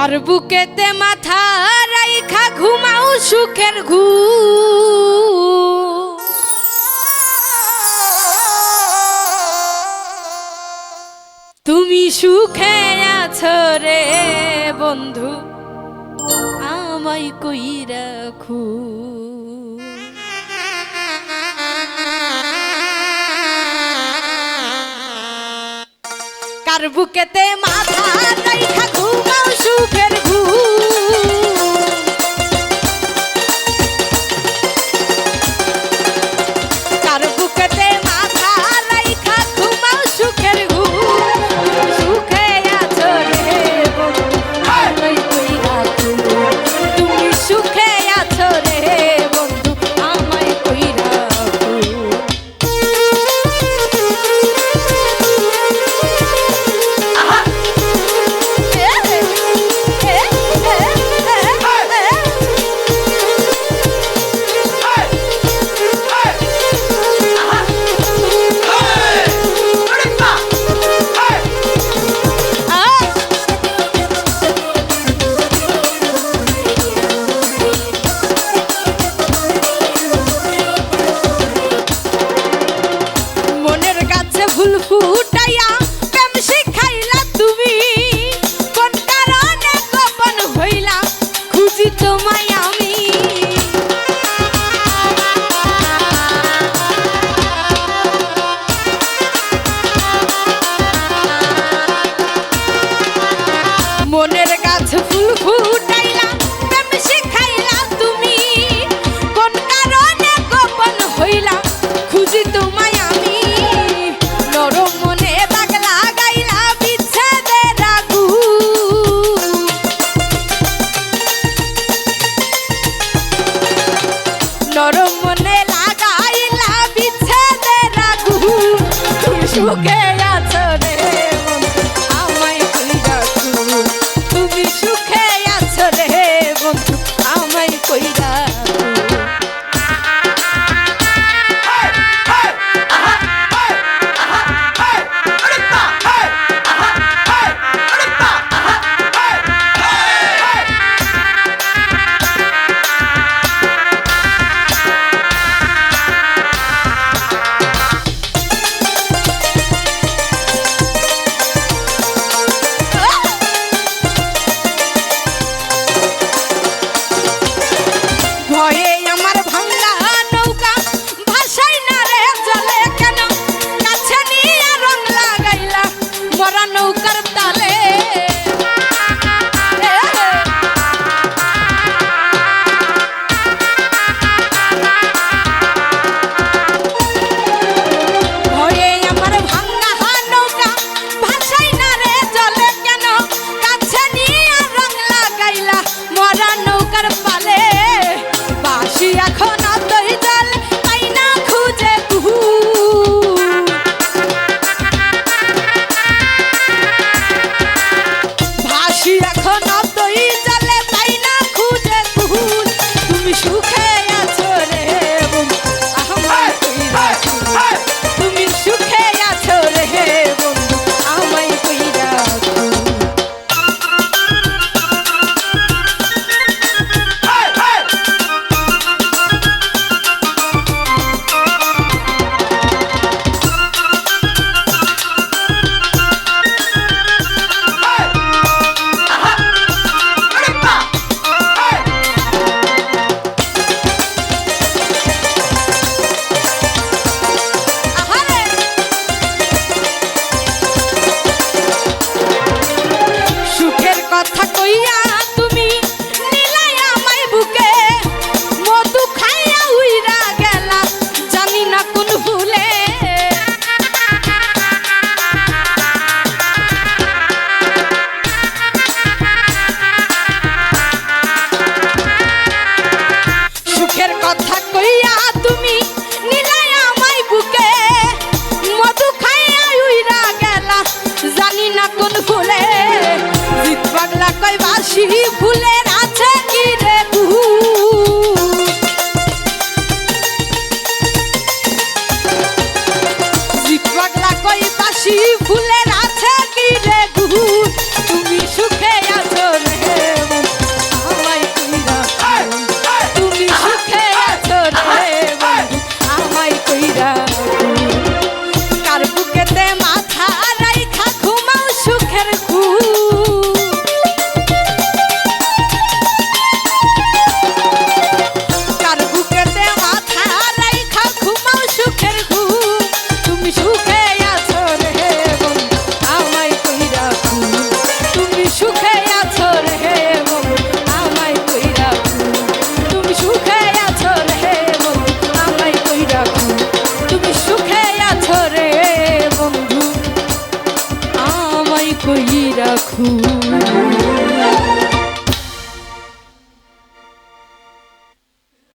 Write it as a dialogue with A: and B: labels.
A: তার বুকেতে মাথা রাইখা ঘুমাও সুখের ঘু তুমি সুখে আছো রে বন্ধু, আমায় কই রাখু কার বুকেতে মাথা Okay. ভুলে